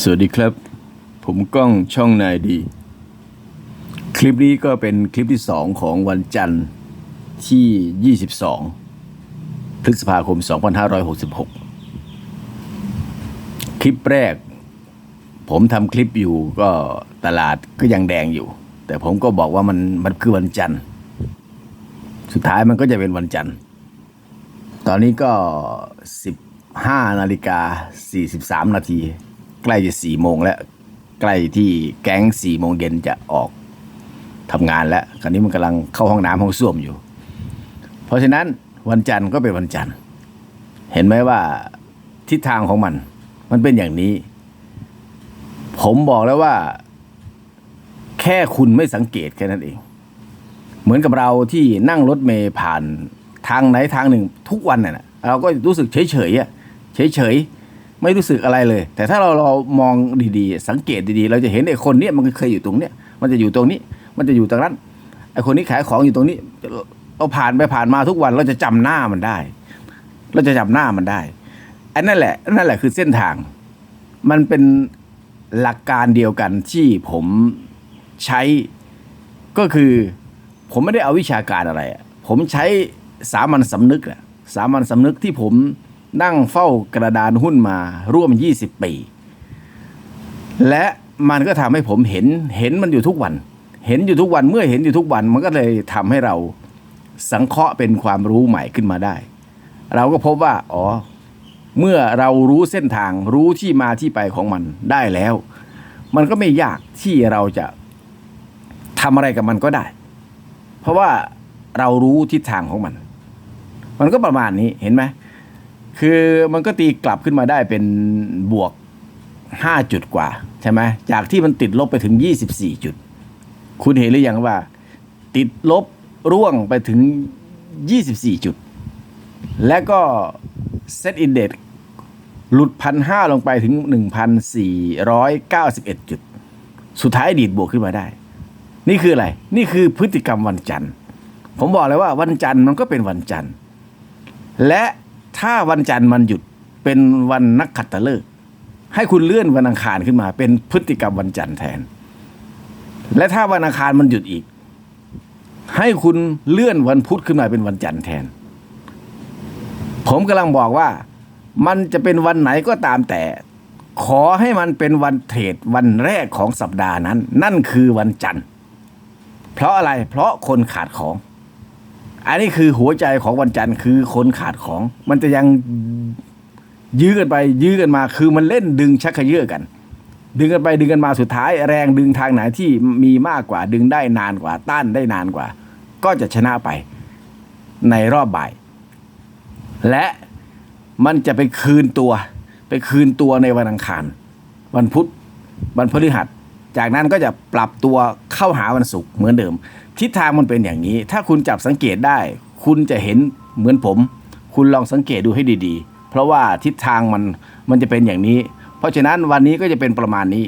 สวัสดีครับ ผมก้องช่องนายดี คลิปนี้ก็เป็นคลิปที่สองของวันจันทร์ที่ 22 พฤษภาคม 2566 คลิปแรก ผมทำคลิปอยู่ก็ตลาดก็ยังแดงอยู่ แต่ผมก็บอกว่ามันมันคือวันจันทร์ สุดท้ายมันก็จะเป็นวันจันทร์ ตอนนี้ก็ 15นาฬิกา43 นาที ใกล้จะ4โมงแล้ว ใกล้ที่แก๊ง4โมงเย็นจะออกทำงานแล้ว คราวนี้มันกำลังเข้าห้องน้ำห้องส้วมอยู่ เพราะฉะนั้นวันจันทร์ก็เป็นวันจันทร์ เห็นไหมว่าทิศทางของมัน มันเป็นอย่างนี้ ผมบอกแล้วว่า แค่คุณไม่สังเกตแค่นั้นเอง เหมือนกับเราที่นั่งรถเมย์ผ่านทางไหนทางหนึ่งทุกวันน่ะเราก็รู้สึกเฉยเฉยๆอะเฉยเฉย ไม่รู้สึกอะไรเลย แต่ถ้าเราเรามองดีๆ สังเกตดีๆ เราจะเห็นไอ้คนเนี้ยมันเคยอยู่ตรงเนี้ยมันจะอยู่ตรงนี้ มันจะอยู่ตรงนั้นไอ้คนนี้ขายของอยู่ตรงนี้ เราผ่านไปผ่านมาทุกวันเราจะจำหน้ามันได้ เราจะจำหน้ามันได้อันนั่นแหละนั่นแหละคือเส้นทาง มันเป็นหลักการเดียวกันที่ผมใช้ก็คือ ผมไม่ได้เอาวิชาการอะไร ผมใช้สามัญสำนึกอะสามัญสำนึกที่ผม นั่งเฝ้ากระดานหุ้นมาร่วม 20 ปี และมันก็ทำให้ผมเห็นเห็นมันอยู่ทุกวัน เห็นอยู่ทุกวันเมื่อเห็นอยู่ทุกวันมันก็เลยทำให้เราสังเคราะห์เป็นความรู้ใหม่ขึ้นมาได้ เราก็พบว่าอ๋อเมื่อเรารู้เส้นทางรู้ที่มาที่ไปของมันได้แล้ว มันก็ไม่ยากที่เราจะทำอะไรกับมันก็ได้ เพราะว่าเรารู้ทิศทางของมัน มันก็ประมาณนี้เห็นไหม คือมันก็ตีกลับขึ้นมาได้เป็นบวก 5 จุดกว่า ใช่ไหมจากที่มันติดลบไปถึง 24 จุด คุณเห็นหรือยังว่า ติดลบร่วงไปถึง 24 จุด และก็เซตอินเด็กหลุดพันห้าลงไปถึง 1,491 จุด สุดท้ายดีดบวกขึ้นมาได้ นี่คืออะไร นี่คือพฤติกรรมวันจันทร์ ผมบอกเลยว่าวันจันทร์มันก็เป็นวันจันทร์ และ ถ้าวันจันทร์มันหยุดเป็นวันนักขัตฤกษ์ให้คุณเลื่อนวันอังคารขึ้นมา เป็นพฤติกรรมวันจันทร์แทน และถ้าวันอังคารมันหยุดอีก ให้คุณเลื่อนวันพุธขึ้นมาเป็นวันจันทร์แทน ผมกำลังบอกว่า มันจะเป็นวันไหนก็ตามแต่ ขอให้มันเป็นวันเทรดวันแรกของสัปดาห์นั้น นั่นคือวันจันทร์ เพราะอะไรเพราะคนขาดของ อันนี้คือหัวใจของวันจันทร์คือคนขาดของ มันจะยังยื้อกันไป ยื้อกันมา คือมันเล่นดึงชักเขยื้อกัน ดึงกันไปดึงกันมาสุดท้าย แรงดึงทางไหนที่มีมากกว่า ดึงได้นานกว่า ต้านได้นานกว่า ก็จะชนะไปในรอบบ่าย และมันจะไปคืนตัว ไปคืนตัวในวันอังคาร วันพุธวันพฤหัส จากนั้นก็จะปรับตัว เข้าหาวันศุกร์เหมือนเดิม ทิศทางมันเป็นอย่างนี้ ถ้าคุณจับสังเกตได้ คุณจะเห็นเหมือนผม คุณลองสังเกตดูให้ดีๆ เพราะว่าทิศทางมันมันจะเป็นอย่างนี้ เพราะฉะนั้นวันนี้ก็จะเป็นประมาณนี้